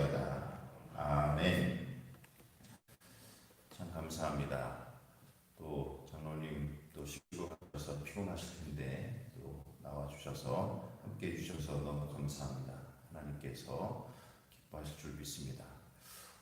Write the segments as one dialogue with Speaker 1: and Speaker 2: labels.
Speaker 1: 할지어다. 아멘. 참 감사합니다. 또 장로님 또 쉬고 가셔서 피곤하실 텐데 또 나와 주셔서 함께 해 주셔서 너무 감사합니다. 하나님께서 기뻐하실 줄 믿습니다.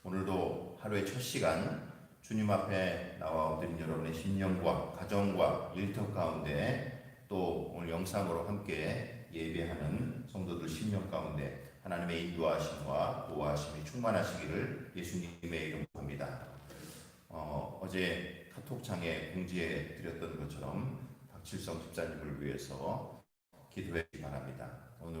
Speaker 1: 오늘도 하루의 첫 시간 주님 앞에 나와 엎드린 여러분의 심령과 가정과 일터 가운데 또 오늘 영상으로 함께 예배하는 성도들 심령 가운데 하나님의 인도하심과 보호하심이 충만하시기를 예수님의 이름으로 합니다. 어, 어제 카톡창에 공지해 드렸던 것처럼 박칠성 집사님을 위해서 기도해 주기 바랍니다. 오늘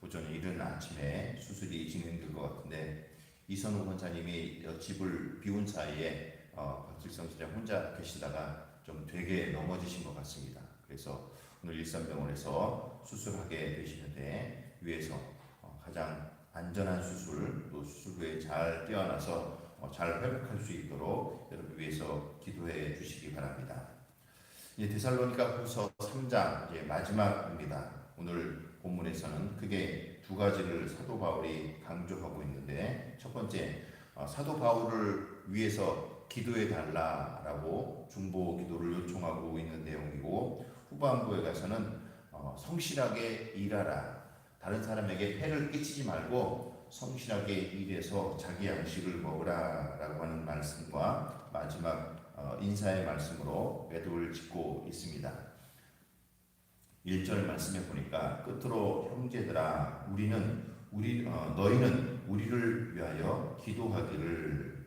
Speaker 1: 오전 이른 아침에 수술이 진행될 것 같은데 이선우 원사님이 집을 비운 사이에 어, 박칠성 집사 혼자 계시다가 좀 되게 넘어지신 것 같습니다. 그래서 오늘 일산병원에서 수술하게 되시는데 위에서 어, 가장 안전한 수술 또 수술 후에 잘 깨어나서 어, 잘 회복할 수 있도록 여러분 위해서 기도해 주시기 바랍니다. 이제 데살로니가 후서 3장 이제 마지막입니다. 오늘 본문에서는 크게 두 가지를 사도 바울이 강조하고 있는데 첫 번째 어, 사도 바울을 위해서 기도해 달라라고 중보 기도를 요청하고 있는 내용이고 후반부에 가서는 어, 성실하게 일하라 다른 사람에게 폐를 끼치지 말고 성실하게 일해서 자기 양식을 먹으라라고 하는 말씀과 마지막 어, 인사의 말씀으로 매듭을 짓고 있습니다. 1절 말씀해 보니까 끝으로 형제들아 우리는 우리 어, 너희는 우리를 위하여 기도하기를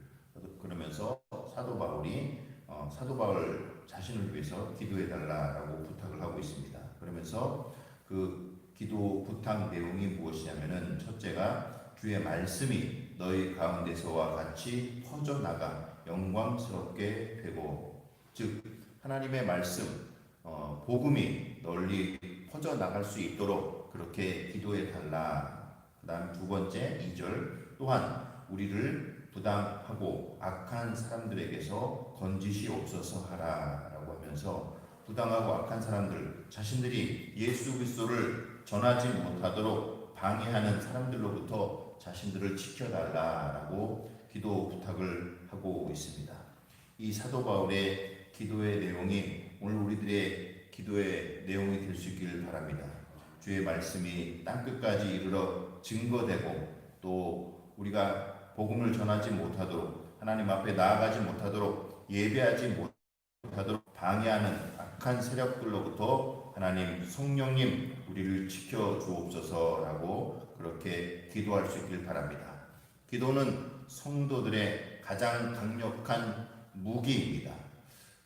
Speaker 1: 그러면서 사도 바울이 어, 사도 바울 자신을 위해서 기도해 달라라고 부탁을 하고 있습니다. 그러면서 그 기도 부탁 내용이 무엇이냐면은 첫째가 주의 말씀이 너희 가운데서와 같이 퍼져 나가 영광스럽게 되고 즉 하나님의 말씀 어, 복음이 널리 퍼져 나갈 수 있도록 그렇게 기도해 달라. 그다음 두 번째 2절 또한 우리를 부당하고 악한 사람들에게서 건지시옵소서 하라라고 하면서 부당하고 악한 사람들 자신들이 예수 그리스도를 전하지 못하도록 방해하는 사람들로부터 자신들을 지켜달라라고 기도 부탁을 하고 있습니다. 이 사도 바울의 기도의 내용이 오늘 우리들의 기도의 내용이 될 수 있기를 바랍니다. 주의 말씀이 땅끝까지 이르러 증거되고 또 우리가 복음을 전하지 못하도록 하나님 앞에 나아가지 못하도록 예배하지 못하도록 방해하는 악한 세력들로부터 하나님 성령님 우리를 지켜 주옵소서라고 그렇게 기도할 수 있길 바랍니다. 기도는 성도들의 가장 강력한 무기입니다.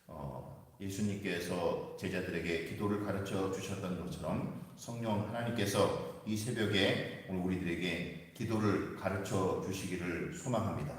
Speaker 1: 어, 예수님께서 제자들에게 기도를 가르쳐 주셨던 것처럼 성령 하나님께서 이 새벽에 오늘 우리들에게 기도를 가르쳐 주시기를 소망합니다.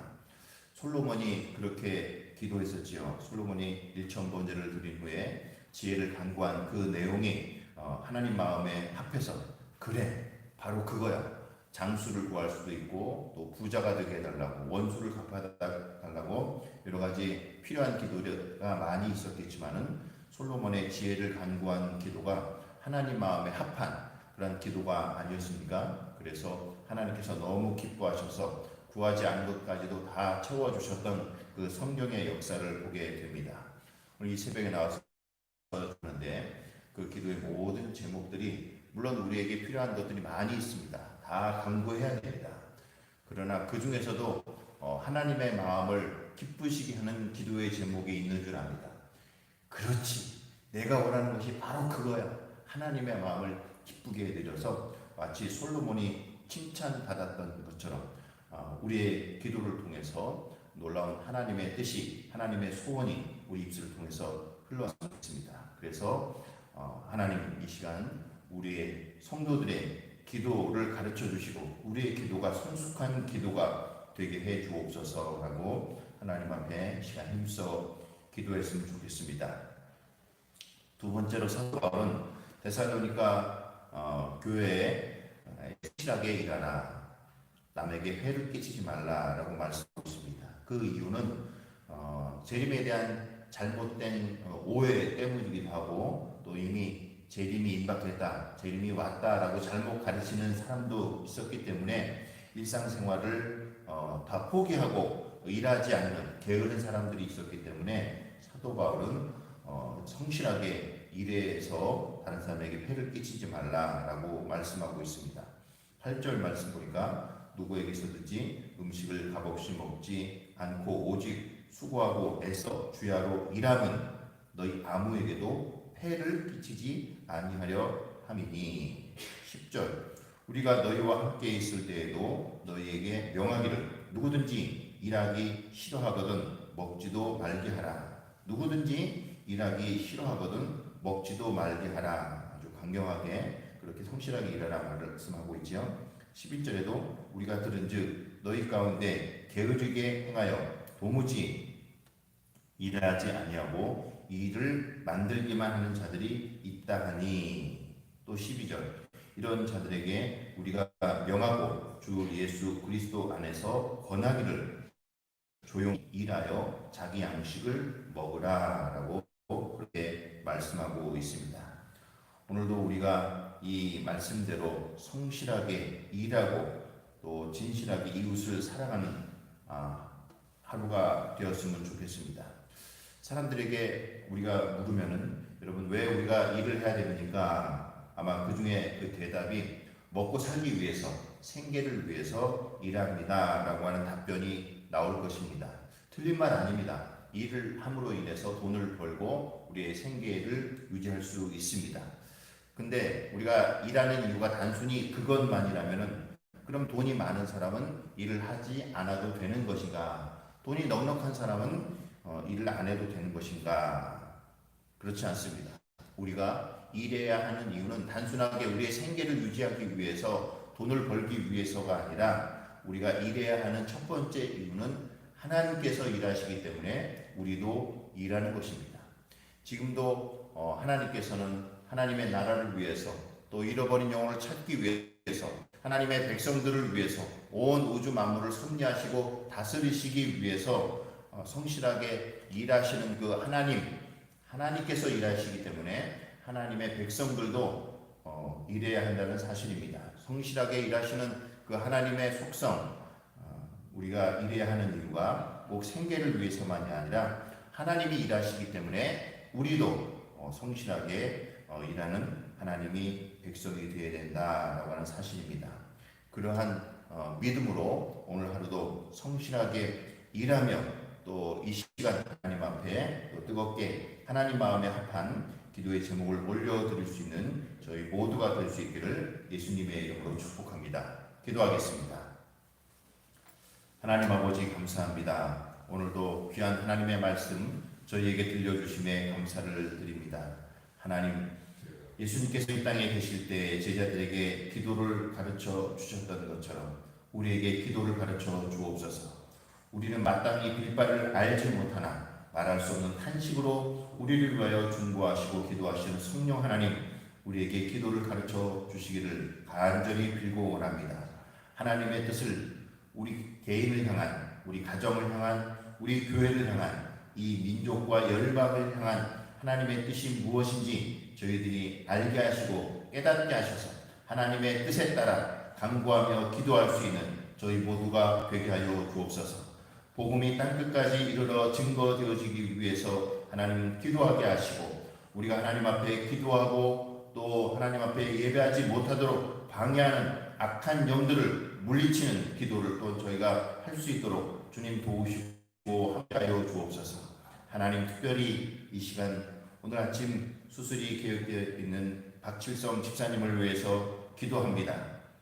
Speaker 1: 솔로몬이 그렇게 기도했었지요. 솔로몬이 일천 번제를 드린 후에 지혜를 간구한 그 내용이 어, 하나님 마음에 합해서 그래 바로 그거야. 장수를 구할 수도 있고 또 부자가 되게 해달라고 원수를 갚아달라고 여러 가지 필요한 기도가 많이 있었겠지만은 솔로몬의 지혜를 간구한 기도가 하나님 마음에 합한 그런 기도가 아니었습니까? 그래서 하나님께서 너무 기뻐하셔서 구하지 않은 것까지도 다 채워주셨던 그 성경의 역사를 보게 됩니다. 오늘 이 새벽에 나와서 하는데 그 기도의 모든 제목들이 물론 우리에게 필요한 것들이 많이 있습니다. 다 강구해야 됩니다. 그러나 그 중에서도 어, 하나님의 마음을 기쁘시게 하는 기도의 제목이 있는 줄 압니다. 그렇지. 내가 원하는 것이 바로 그거야. 하나님의 마음을 기쁘게 해드려서 마치 솔로몬이 칭찬받았던 것처럼 어, 우리의 기도를 통해서 놀라운 하나님의 뜻이 하나님의 소원이 우리 입술을 통해서 흘러왔습니다. 그래서 어, 하나님 이 시간 우리의 성도들의 기도를 가르쳐 주시고 우리의 기도가 성숙한 기도가 되게 해 주옵소서라고 하나님 앞에 시간 힘써 기도했으면 좋겠습니다. 두 번째로 사도 바울은 데살로니가 어, 교회에 실하게 일하라 남에게 해를 끼치지 말라라고 말씀하고 있습니다. 그 이유는 어, 재림에 대한 잘못된 어, 오해 때문이기도 하고 또 이미 재림이 임박했다, 재림이 왔다라고 잘못 가르치는 사람도 있었기 때문에 일상생활을 어, 다 포기하고 일하지 않는 게으른 사람들이 있었기 때문에 사도 바울은 어, 성실하게 일해서 다른 사람에게 폐를 끼치지 말라라고 말씀하고 있습니다. 8절 말씀 보니까 누구에게서든지 음식을 값없이 먹지 않고 오직 수고하고 애써 주야로 일함은 너희 아무에게도 폐를 끼치지 아니하려 함이니. 10절. 우리가 너희와 함께 있을 때에도 너희에게 명하기를 누구든지 일하기 싫어하거든 먹지도 말게 하라. 누구든지 일하기 싫어하거든 먹지도 말게 하라. 아주 강경하게 그렇게 성실하게 일하라 말씀하고 있지요 11절에도 우리가 들은즉 너희 가운데 게으르게 행하여 도무지 일하지 아니하고 일을 만들기만 하는 자들이 있다 하니 또 12절 이런 자들에게 우리가 명하고 주 예수 그리스도 안에서 권하기를 조용히 일하여 자기 양식을 먹으라라고 그렇게 말씀하고 있습니다. 오늘도 우리가 이 말씀대로 성실하게 일하고 또 진실하게 이웃을 사랑하는 아, 하루가 되었으면 좋겠습니다. 사람들에게 우리가 물으면은 여러분 왜 우리가 일을 해야 됩니까? 아마 그 중에 그 대답이 먹고 살기 위해서 생계를 위해서 일합니다라고 하는 답변이 나올 것입니다. 틀린 말 아닙니다. 일을 함으로 인해서 돈을 벌고 우리의 생계를 유지할 수 있습니다. 근데 우리가 일하는 이유가 단순히 그것만이라면은 그럼 돈이 많은 사람은 일을 하지 않아도 되는 것인가? 돈이 넉넉한 사람은 어, 일을 안 해도 되는 것인가? 그렇지 않습니다. 우리가 일해야 하는 이유는 단순하게 우리의 생계를 유지하기 위해서 돈을 벌기 위해서가 아니라 우리가 일해야 하는 첫 번째 이유는 하나님께서 일하시기 때문에 우리도 일하는 것입니다. 지금도 어, 하나님께서는 하나님의 나라를 위해서 또 잃어버린 영혼을 찾기 위해서 하나님의 백성들을 위해서 온 우주 만물을 섭리하시고 다스리시기 위해서 어, 성실하게 일하시는 그 하나님 하나님께서 일하시기 때문에 하나님의 백성들도 어, 일해야 한다는 사실입니다. 성실하게 일하시는 그 하나님의 속성 어, 우리가 일해야 하는 이유가 꼭 생계를 위해서만이 아니라 하나님이 일하시기 때문에 우리도 어, 성실하게 어, 일하는 하나님이 백성이 되어야 된다라고 하는 사실입니다. 그러한 어, 믿음으로 오늘 하루도 성실하게 일하며 또 이 시간 하나님 앞에 또 뜨겁게 하나님 마음에 합한 기도의 제목을 올려드릴 수 있는 저희 모두가 될 수 있기를 예수님의 이름으로 축복합니다. 기도하겠습니다. 하나님 아버지 감사합니다. 오늘도 귀한 하나님의 말씀 저희에게 들려주심에 감사를 드립니다. 하나님 예수님께서 이 땅에 계실 때 제자들에게 기도를 가르쳐 주셨던 것처럼 우리에게 기도를 가르쳐 주옵소서. 우리는 마땅히 빌바를 알지 못하나 말할 수 없는 탄식으로 우리를 위하여 중보하시고 기도하시는 성령 하나님 우리에게 기도를 가르쳐 주시기를 간절히 빌고 원합니다. 하나님의 뜻을 우리 개인을 향한 우리 가정을 향한 우리 교회를 향한 이 민족과 열방을 향한 하나님의 뜻이 무엇인지 저희들이 알게 하시고 깨닫게 하셔서 하나님의 뜻에 따라 간구하며 기도할 수 있는 저희 모두가 되게 하여 주옵소서. 복음이 땅끝까지 이르러 증거되어지기 위해서 하나님 기도하게 하시고 우리가 하나님 앞에 기도하고 또 하나님 앞에 예배하지 못하도록 방해하는 악한 영들을 물리치는 기도를 또 저희가 할 수 있도록 주님 도우시고. 하나님 특별히 이 시간 오늘 아침 수술이 계획되어 있는 박칠성 집사님을 위해서 기도합니다.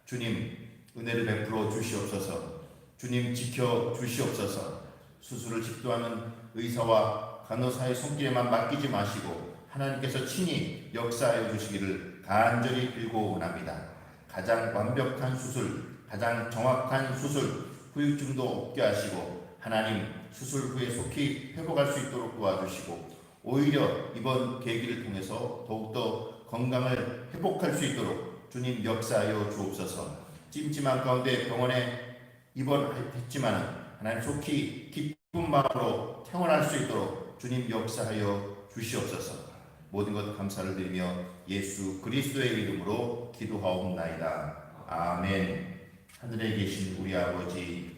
Speaker 1: 주님 은혜를 베풀어 주시옵소서. 주님 지켜 주시옵소서. 수술을 집도하는 의사와 간호사의 손길에만 맡기지 마시고 하나님께서 친히 역사하여 주시기를 간절히 빌고 원합니다. 가장 완벽한 수술, 가장 정확한 수술, 후유증도 없게 하시고 하나님 수술 후에 속히 회복할 수 있도록 도와주시고 오히려 이번 계기를 통해서 더욱더 건강을 회복할 수 있도록 주님 역사하여 주옵소서. 찜찜한 가운데 병원에 입원했지만 하나님 속히 기쁜 마음으로 퇴원할 수 있도록 주님 역사하여 주시옵소서. 모든 것 감사를 드리며 예수 그리스도의 이름으로 기도하옵나이다. 아멘. 하늘에 계신 우리 아버지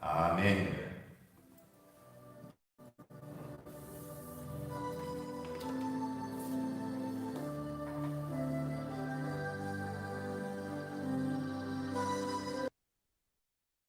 Speaker 1: 아멘.